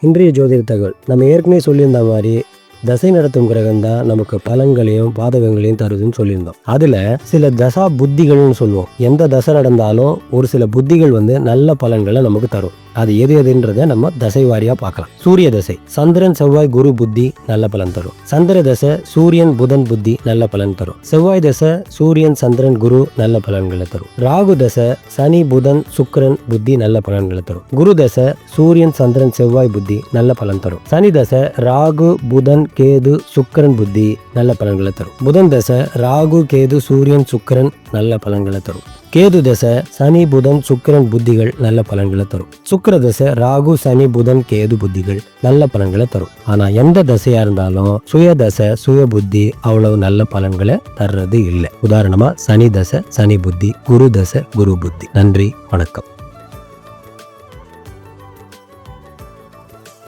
இன்றைய ஜோதிட தகவல். நம்ம ஏற்கனவே சொல்லியிருந்த மாதிரி தசை நடத்தும் கிரகம் தான் நமக்கு பலன்களையும் பாதகங்களையும் தருதுன்னு சொல்லியிருந்தோம். அதுல சில தசா புத்திகள்னு சொல்லுவோம். எந்த தசை நடந்தாலும் ஒரு சில புத்திகள் வந்து நல்ல பலன்களை நமக்கு தரும். அது எது எதுன்றத நம்ம தசை வாரியா பார்க்கலாம். சூரிய தசை. சந்திரன் செவ்வாய் குரு புத்தி நல்ல பலன் தரும். சந்திர தசை சூரியன் புதன் புத்தி நல்ல பலன் தரும். செவ்வாய் தசை சூரியன் சந்திரன் குரு நல்ல பலன்களை தரும். ராகு தசை சனி புதன் சுக்கரன் புத்தி நல்ல பலன்களை தரும். குரு தசை சூரியன் சந்திரன் செவ்வாய் புத்தி நல்ல பலன் தரும். சனி தசை ராகு புதன் கேது சுக்கரன் புத்தி நல்ல பலன்களை தரும். புதன் தசை ராகு கேது சூரியன் சுக்கரன் நல்ல பலன்களை தரும். கேது தசை சனி புதன் சுக்கிரன் புத்திகள் நல்ல பலன்களை தரும். சுக்கிர தசை ராகு சனி புதன் கேது புத்திகள் நல்ல பலன்களை தரும். ஆனா எந்த தசையா இருந்தாலும் சுய தசை சுய புத்தி அவ்வளவு நல்ல பலன்களை தர்றது இல்லை. உதாரணமா சனி தசை சனி புத்தி குரு தசை குரு புத்தி. நன்றி வணக்கம்.